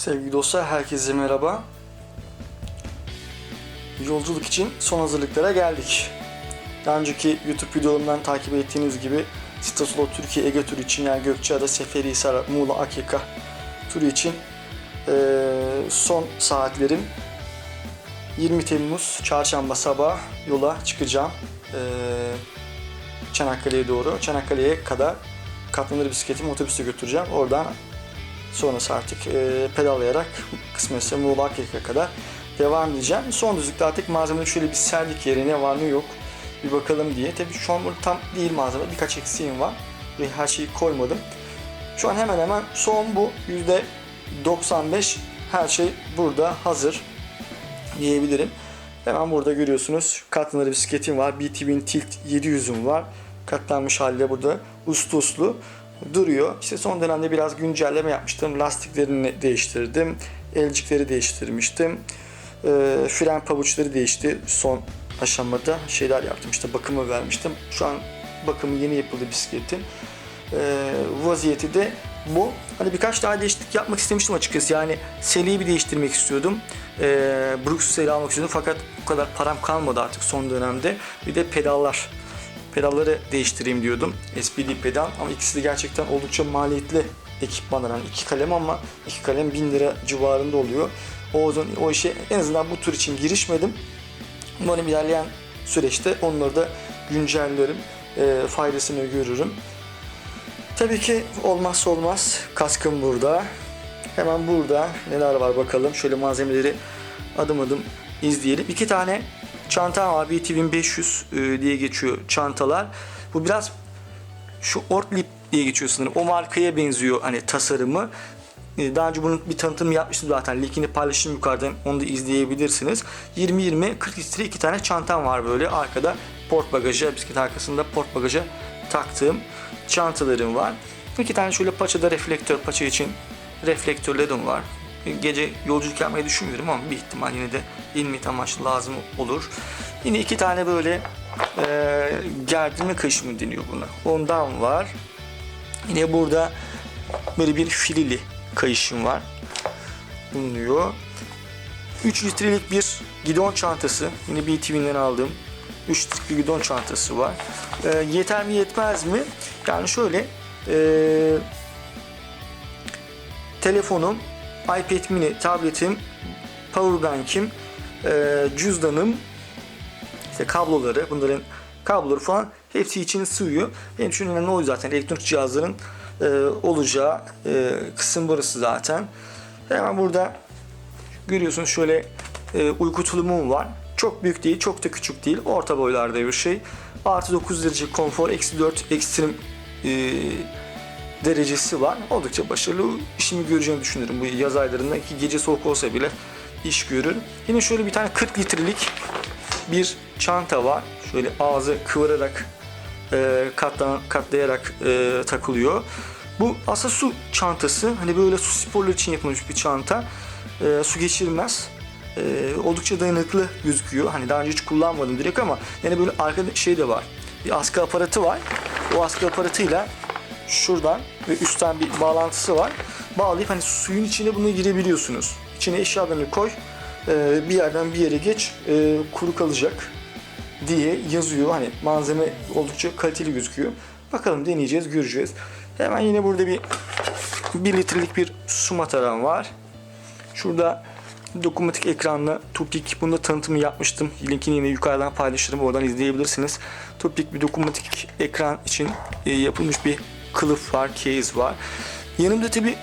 Sevgili dostlar, herkese merhaba. Yolculuk için son hazırlıklara geldik. Daha önceki YouTube videolarımdan takip ettiğiniz gibi Stasolo Türkiye Ege turu için yani Gökçeada, Seferihisar, Muğla, Akyaka turu için eee, son saatlerim 20 Temmuz çarşamba sabah yola çıkacağım. Eee, Çanakkale'ye doğru. Çanakkale'ye kadar katlanır bisikletimi otobüste götüreceğim. Oradan Sonrası artık e, pedallayarak kısmetse Muğla kadar devam edeceğim. Son düzlükte artık malzemeleri şöyle bir serdik yere ne var ne yok bir bakalım diye. Tabii şu an burada tam değil malzeme birkaç eksiğim var. Ve her şeyi koymadım. Şu an hemen hemen son bu %95 her şey burada hazır diyebilirim. Hemen burada görüyorsunuz katlanır bisikletim var. BTV'nin Tilt 700'üm var. Katlanmış halde burada uslu uslu duruyor. İşte son dönemde biraz güncelleme yapmıştım. Lastiklerini değiştirdim. Elcikleri değiştirmiştim. Ee, fren pabuçları değişti son aşamada. Şeyler yaptım işte bakımı vermiştim. Şu an bakımı yeni yapıldı bisikletin. Ee, vaziyeti de bu. Hani birkaç daha değişiklik yapmak istemiştim açıkçası. Yani seliyi bir değiştirmek istiyordum. Ee, Brooks seli almak istiyordum fakat o kadar param kalmadı artık son dönemde. Bir de pedallar. Pedalları değiştireyim diyordum. SPD pedal ama ikisi de gerçekten oldukça maliyetli ekipmanlar. Yani iki kalem ama iki kalem 1000 lira civarında oluyor. O o işe en azından bu tur için girişmedim. Umarım ilerleyen süreçte onları da güncellerim. E, faydasını görürüm. Tabii ki olmazsa olmaz kaskım burada. Hemen burada neler var bakalım. Şöyle malzemeleri adım adım izleyelim. İki tane çanta var. BT 500 e, diye geçiyor çantalar. Bu biraz şu Ortlip diye geçiyor sanırım. O markaya benziyor hani tasarımı. E, Daha önce bunun bir tanıtımı yapmıştım zaten. Linkini paylaşayım yukarıdan. Onu da izleyebilirsiniz. 20-20 40 litre iki tane çantam var böyle. Arkada port bagajı, bisiklet arkasında port bagaja taktığım çantalarım var. İki tane şöyle paçada reflektör, paça için reflektörlerim var. Gece yolculuk yapmayı düşünmüyorum ama bir ihtimal yine de ilmi amaçlı lazım olur. Yine iki tane böyle e, gerdirme kayışı mı deniyor buna. Ondan var. Yine burada böyle bir filili kayışım var. Bulunuyor. 3 litrelik bir gidon çantası. Yine BTV'den aldığım 3 litrelik bir gidon çantası var. E, yeter mi yetmez mi? Yani şöyle e, telefonum, iPad mini, tabletim, powerbank'im, e, cüzdanım, işte kabloları, bunların kabloları falan hepsi içine sığıyor. Benim için önemli o zaten elektronik cihazların e, olacağı e, kısım burası zaten. Hemen burada görüyorsunuz şöyle e, uyku tulumum var. Çok büyük değil, çok da küçük değil. Orta boylarda bir şey. Artı 9 derece konfor, eksi 4 ekstrem e, derecesi var. Oldukça başarılı. İşimi göreceğimi düşünüyorum bu yaz aylarında ki gece soğuk olsa bile iş görür. Yine şöyle bir tane 40 litrelik bir çanta var. Şöyle ağzı kıvırarak e, katlan, katlayarak e, takılıyor. Bu aslında su çantası. Hani böyle su sporları için yapılmış bir çanta. E, su geçirmez. E, oldukça dayanıklı gözüküyor. Hani daha önce hiç kullanmadım direkt ama yani böyle arkada şey de var. Bir askı aparatı var. O askı aparatıyla şuradan ve üstten bir bağlantısı var. Bağlayıp hani suyun içine bunu girebiliyorsunuz. İçine eşyalarını koy. e, bir yerden bir yere geç. e, kuru kalacak diye yazıyor. Hani malzeme oldukça kaliteli gözüküyor. Bakalım deneyeceğiz, göreceğiz. Hemen yine burada bir 1 litrelik bir su mataram var. Şurada dokunmatik ekranlı Tupik. Bunda tanıtımı yapmıştım. Linkini yine yukarıdan paylaşırım. Oradan izleyebilirsiniz. Tupik bir dokunmatik ekran için e, yapılmış bir kılıf var, case var. Yanımda tabi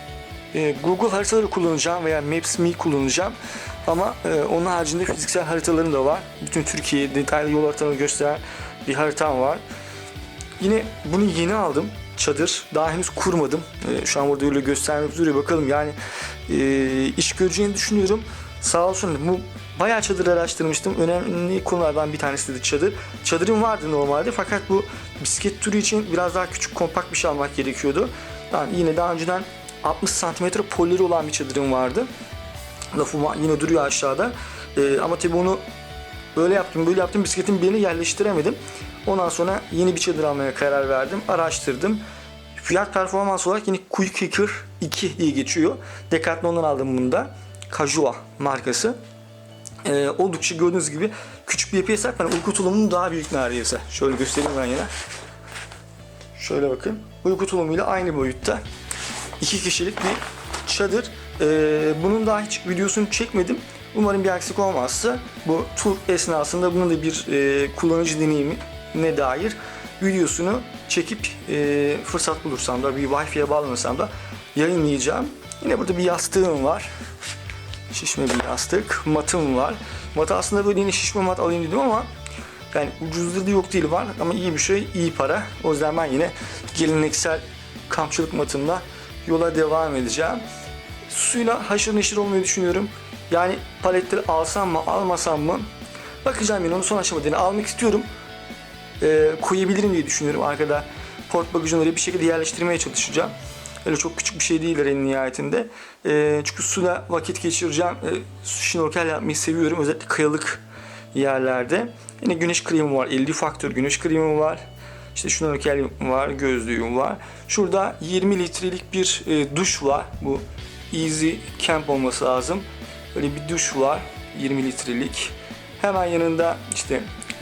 e, Google haritaları kullanacağım veya Maps.me kullanacağım. Ama e, onun haricinde fiziksel haritalarım da var. Bütün Türkiye detaylı yol haritalarını gösteren bir haritam var. Yine bunu yeni aldım. Çadır. Daha henüz kurmadım. E, şu an burada öyle göstermek duruyor. Bakalım yani e, iş göreceğini düşünüyorum. Sağ olsun bu bayağı çadır araştırmıştım. Önemli konulardan bir tanesi de çadır. Çadırım vardı normalde fakat bu bisiklet turu için biraz daha küçük kompakt bir şey almak gerekiyordu. Yani yine daha önceden 60 santimetre polleri olan bir çadırım vardı. Lafım yine duruyor aşağıda. E, ama tabii onu Böyle yaptım, böyle yaptım. Bisikletin birini yerleştiremedim. Ondan sonra yeni bir çadır almaya karar verdim. Araştırdım. Fiyat performans olarak yine Quick Kicker 2 diye geçiyor. Decathlon'dan aldım bunu da. Kajua markası. Ee, oldukça gördüğünüz gibi küçük bir yapıya sahip. Yani uyku tulumunun daha büyük neredeyse. Şöyle göstereyim ben yine. Şöyle bakın. Uyku tulumuyla aynı boyutta. iki kişilik bir çadır. Ee, bunun daha hiç videosunu çekmedim. Umarım bir aksilik olmazsa bu tur esnasında bunun da bir e, kullanıcı deneyimine dair videosunu çekip e, fırsat bulursam da bir Wi-Fi'ye bağlanırsam da yayınlayacağım. Yine burada bir yastığım var. Şişme bir yastık. Matım var. Matı aslında böyle yine şişme mat alayım dedim ama yani ucuzları da yok değil var ama iyi bir şey, iyi para. O yüzden ben yine geleneksel kampçılık matımla yola devam edeceğim. Suyla haşır neşir olmayı düşünüyorum. Yani paletleri alsam mı, almasam mı? Bakacağım yine onu son aşamada. Yani almak istiyorum. Ee, koyabilirim diye düşünüyorum. Arkada port bagajını bir şekilde yerleştirmeye çalışacağım. Öyle çok küçük bir şey değiller en nihayetinde. Ee, çünkü suda vakit geçireceğim. Ee, şnorkel yapmayı seviyorum. Özellikle kayalık yerlerde. Yine güneş kremi var. 50 faktör güneş kremi var. İşte şnorkelim var, gözlüğüm var. Şurada 20 litrelik bir e, duş var. Bu Easy Camp olması lazım. Böyle bir duş var. 20 litrelik. Hemen yanında işte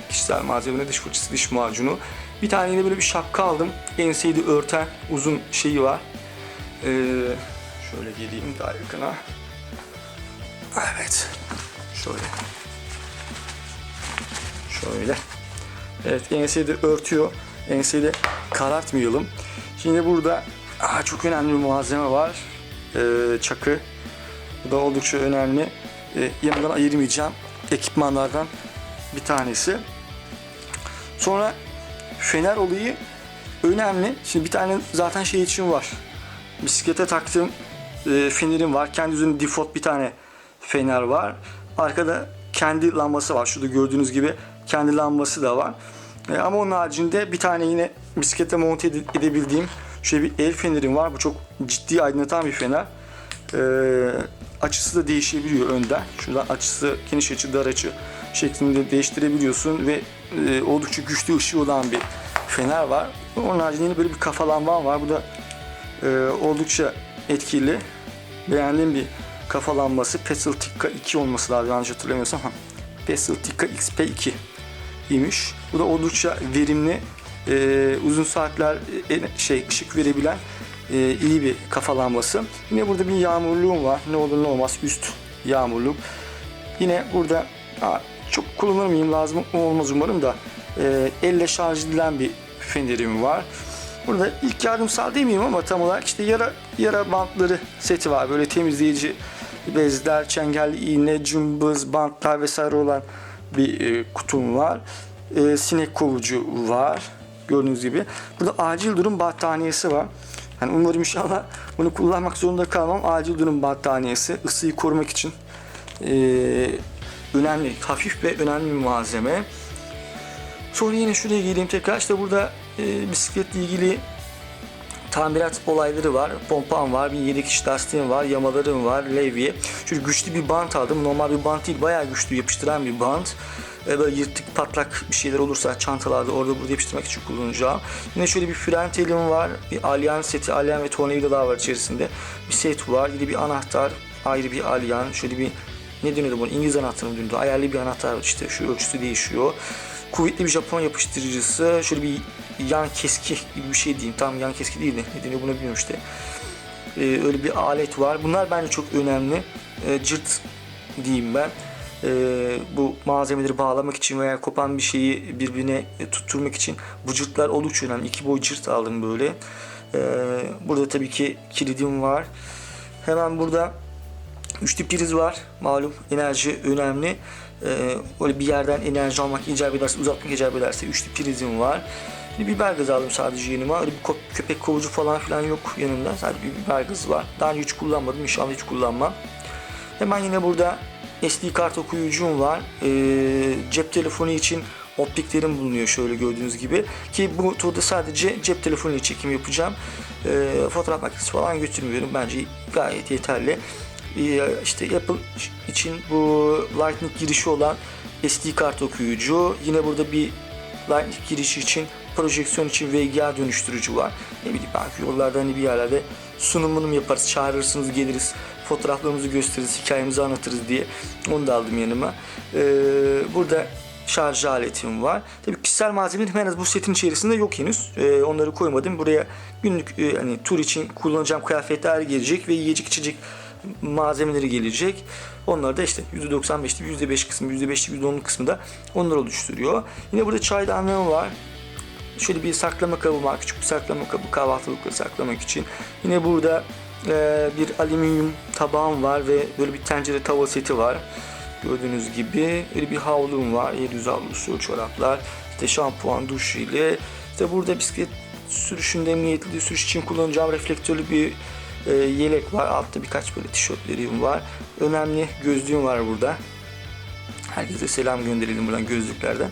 kişisel malzeme, diş fırçası, diş macunu. Bir tane yine böyle bir şapka aldım. Enseyi de örten uzun şeyi var. Ee, şöyle geleyim daha yakına. Evet. Şöyle. Şöyle. Evet enseyi de örtüyor. Enseyi de karartmayalım. Şimdi burada aa, çok önemli bir malzeme var. Ee, çakı. Bu da oldukça önemli. Ee, yanından ayırmayacağım ekipmanlardan bir tanesi. Sonra fener olayı önemli. Şimdi bir tane zaten şey için var. Bisiklete taktığım e, fenerim var. Kendi üzerinde default bir tane fener var. Arkada kendi lambası var. Şurada gördüğünüz gibi kendi lambası da var. E, ama onun haricinde bir tane yine bisiklete monte ede- edebildiğim şöyle bir el fenerim var. Bu çok ciddi aydınlatan bir fener. E, açısı da değişebiliyor önden. Şuradan açısı geniş açı, dar açı şeklinde değiştirebiliyorsun ve e, oldukça güçlü ışığı olan bir fener var. Onun haricinde yine böyle bir kafa lambam var. Bu da e, oldukça etkili. Beğendiğim bir kafa lambası. Petzl Tikka 2 olması lazım yanlış hatırlamıyorsam. Ha. Petzl Tikka XP2 imiş. Bu da oldukça verimli, e, uzun saatler e, şey ışık verebilen e, iyi bir kafa lambası. Yine burada bir yağmurluğum var. Ne olur ne olmaz üst yağmurluk. Yine burada ha, çok kullanır mıyım lazım olmaz umarım da e, elle şarj edilen bir fenerim var. Burada ilk yardımsal demeyeyim ama tam olarak işte yara yara bantları seti var. Böyle temizleyici bezler, çengelli iğne, cımbız, bantlar vesaire olan bir e, kutum var. E, sinek kovucu var. Gördüğünüz gibi. Burada acil durum battaniyesi var. Yani umarım inşallah bunu kullanmak zorunda kalmam. Acil durum battaniyesi ısıyı korumak için e, önemli, hafif ve önemli bir malzeme. Sonra yine şuraya geleyim tekrar. İşte burada e, bisikletle ilgili tamirat olayları var. Pompam var, bir yedek iş lastiğim var, yamalarım var, levye. Şöyle güçlü bir bant aldım. Normal bir bant değil, bayağı güçlü yapıştıran bir bant. Böyle yırtık patlak bir şeyler olursa çantalarda orada burada yapıştırmak için kullanacağım. Yine şöyle bir fren telim var. Bir alyan seti, alyan ve tornavidalar var içerisinde. Bir set var. Yine bir anahtar, ayrı bir alyan. Şöyle bir ne deniyordu bunu? İngiliz anahtarı mı deniyordu? Ayarlı bir anahtar işte. Şu ölçüsü değişiyor. Kuvvetli bir Japon yapıştırıcısı. Şöyle bir yan keski gibi bir şey diyeyim. Tam yan keski değil de ne deniyor bunu bilmiyorum işte. Ee, öyle bir alet var. Bunlar bence çok önemli. Ee, cırt diyeyim ben. Ee, bu malzemeleri bağlamak için veya kopan bir şeyi birbirine tutturmak için bu cırtlar oldukça önemli. İki boy cırt aldım böyle. Ee, burada tabii ki kilidim var. Hemen burada Üçlü priz var. Malum enerji önemli. Ee, böyle bir yerden enerji almak icap ederse, uzatmak icap ederse üçlü prizim var. Bir biber gazı aldım sadece yanıma. Öyle bir köpek kovucu falan filan yok yanımda. Sadece bir biber gazı var. Daha önce hiç kullanmadım. İnşallah hiç kullanmam. Hemen yine burada SD kart okuyucum var. Ee, cep telefonu için optiklerim bulunuyor şöyle gördüğünüz gibi. Ki bu turda sadece cep telefonuyla çekim yapacağım. Ee, fotoğraf makinesi falan götürmüyorum. Bence gayet yeterli. Ee, işte Apple için bu Lightning girişi olan SD kart okuyucu. Yine burada bir Lightning girişi için projeksiyon için VGA dönüştürücü var. Ne bileyim belki yollarda hani bir yerlerde sunumunu mu yaparız, çağırırsınız geliriz, fotoğraflarımızı gösteririz, hikayemizi anlatırız diye. Onu da aldım yanıma. Ee, burada şarj aletim var. Tabii kişisel malzemelerim henüz bu setin içerisinde yok henüz. Ee, onları koymadım. Buraya günlük e, hani tur için kullanacağım kıyafetler gelecek ve yiyecek içecek malzemeleri gelecek. Onlar da işte %95'lik %5 kısmı, %5'lik %10'luk kısmı da onlar oluşturuyor. Yine burada çaydanlığım var. Şöyle bir saklama kabı var. Küçük bir saklama kabı kahvaltılıkları saklamak için. Yine burada e, bir alüminyum tabağım var ve böyle bir tencere tava seti var. Gördüğünüz gibi öyle bir havlum var. 700 havlusu, çoraplar, işte şampuan, duş ile. İşte burada bisiklet sürüşünde emniyetli sürüş için kullanacağım reflektörlü bir e, yelek var. Altta birkaç böyle tişörtlerim var. Önemli gözlüğüm var burada. Herkese selam gönderelim buradan gözlüklerden.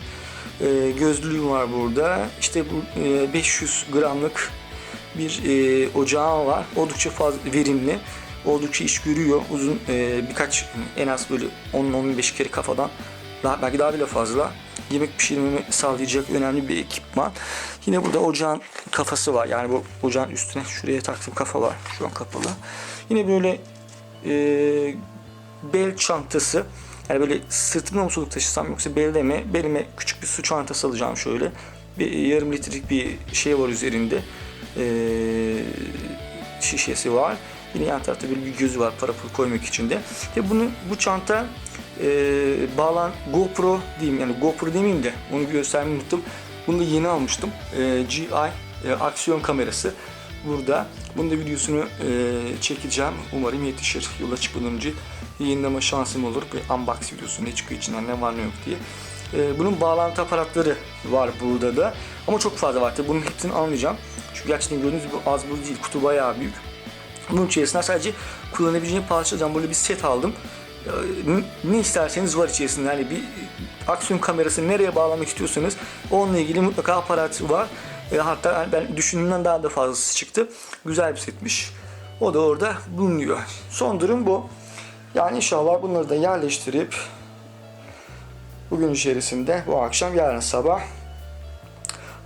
E, gözlüğüm var burada. İşte bu e, 500 gramlık bir e, ocağım var. Oldukça fazla verimli. Oldukça iş görüyor. Uzun e, birkaç en az böyle 10-15 kere kafadan daha, belki daha bile fazla yemek pişirmemi sağlayacak önemli bir ekipman. Yine burada ocağın kafası var. Yani bu ocağın üstüne şuraya taktığım kafa var. Şu an kapalı. Yine böyle e, bel çantası. Yani böyle sırtımda mı soluk taşısam yoksa belde mi? Belime küçük bir su çantası alacağım şöyle. Bir yarım litrelik bir şey var üzerinde. E, şişesi var. Yine yan tarafta bir gözü var para pul koymak için de. Ve bunu bu çanta e, bağlan GoPro diyeyim yani GoPro demeyeyim de onu göstermeyi unuttum. Bunu da yeni almıştım. E, GI e, aksiyon kamerası burada. Bunun da videosunu e, çekeceğim. Umarım yetişir. Yola çıkmadan önce yayınlama şansım olur. Bir unbox videosu ne çıkıyor içinden ne var ne yok diye. E, bunun bağlantı aparatları var burada da. Ama çok fazla var. Tabii bunun hepsini almayacağım. Çünkü gerçekten gördüğünüz gibi az buz değil. Kutu bayağı büyük. Bunun içerisinde sadece kullanabileceğim parçadan böyle bir set aldım. Ne isterseniz var içerisinde. Yani bir aksiyon kamerası nereye bağlamak istiyorsanız onunla ilgili mutlaka aparat var. E, hatta ben düşündüğümden daha da fazlası çıktı. Güzel bir setmiş. O da orada bulunuyor. Son durum bu. Yani inşallah bunları da yerleştirip bugün içerisinde bu akşam yarın sabah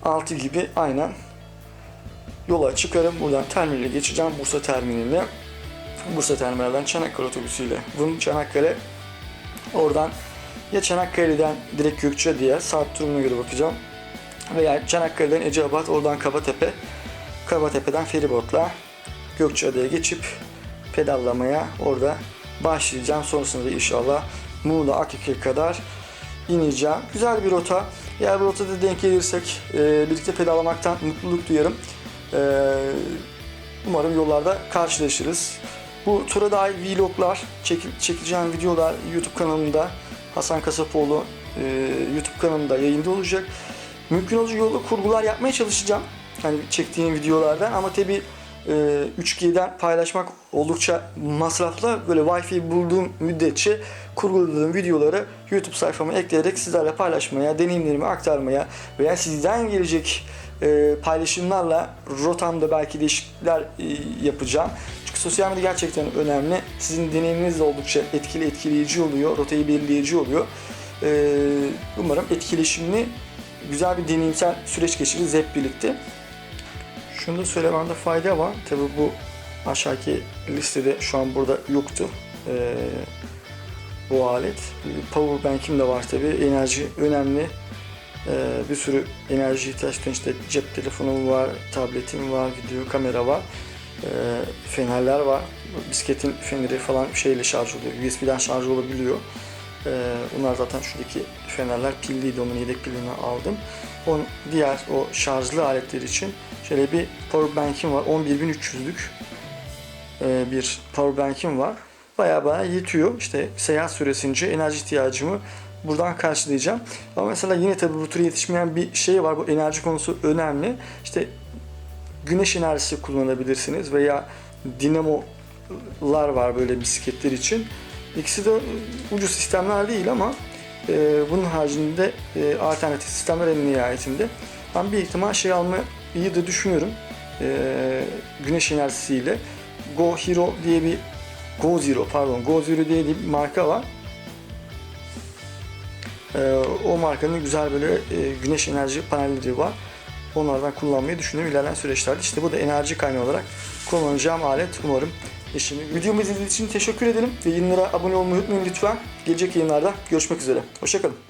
6 gibi aynen yola çıkarım. Buradan terminale geçeceğim. Bursa terminaline. Bursa terminalden Çanakkale otobüsüyle. Vım Çanakkale. Oradan ya Çanakkale'den direkt Gökçeada'ya saat durumuna göre bakacağım. Veya Çanakkale'den Eceabat, oradan Kabatepe. Kabatepe'den feribotla Gökçeada'ya geçip pedallamaya orada başlayacağım. Sonrasında da inşallah Muğla Akik'e kadar ineceğim. Güzel bir rota. Eğer bu rotada denk gelirsek e, birlikte pedallamaktan mutluluk duyarım. Ee, umarım yollarda karşılaşırız. Bu tura dair vloglar, çekil, çekileceğim videolar YouTube kanalımda Hasan Kasapoğlu e, YouTube kanalımda yayında olacak. Mümkün olunca yolda kurgular yapmaya çalışacağım. Hani çektiğim videolardan ama tabi e, 3G'den paylaşmak oldukça masraflı. Böyle Wi-Fi bulduğum müddetçe kurguladığım videoları YouTube sayfama ekleyerek sizlerle paylaşmaya, deneyimlerimi aktarmaya veya sizden gelecek e, paylaşımlarla rotamda belki değişiklikler e, yapacağım. Çünkü sosyal medya gerçekten önemli. Sizin deneyiminiz de oldukça etkili, etkileyici oluyor. Rotayı belirleyici oluyor. E, umarım etkileşimli güzel bir deneyimsel süreç geçiririz hep birlikte. Şunu da söylememde fayda var. Tabi bu aşağıki listede şu an burada yoktu. E, bu alet. Power bank'im de var tabi. Enerji önemli. Ee, bir sürü enerji ihtiyaç işte cep telefonum var, tabletim var, video kamera var, ee, fenerler var. Bisikletin feneri falan şeyle şarj oluyor, USB'den şarj olabiliyor. Ee, bunlar zaten şuradaki fenerler pilliydi, onun yedek pilini aldım. Onun diğer o şarjlı aletler için şöyle bir power bank'im var, 11300'lük ee, bir power bank'im var. Baya baya yetiyor. İşte seyahat süresince enerji ihtiyacımı buradan karşılayacağım. Ama mesela yine tabii bu tür yetişmeyen bir şey var. Bu enerji konusu önemli. İşte güneş enerjisi kullanabilirsiniz veya dinamolar var böyle bisikletler için. İkisi de ucuz sistemler değil ama e, bunun haricinde e, alternatif sistemler en nihayetinde. Ben bir ihtimal şey almayı da düşünüyorum. E, güneş enerjisiyle. Go Hero diye bir Go Zero pardon Go Zero diye bir marka var. Ee, o markanın güzel böyle e, güneş enerji panelleri var. onlardan kullanmayı düşünüyorum ilerleyen süreçlerde. İşte bu da enerji kaynağı olarak kullanacağım alet umarım işimi. Videomu izlediğiniz için teşekkür ederim. Ve yayınlara abone olmayı unutmayın lütfen. Gelecek yayınlarda görüşmek üzere. Hoşçakalın.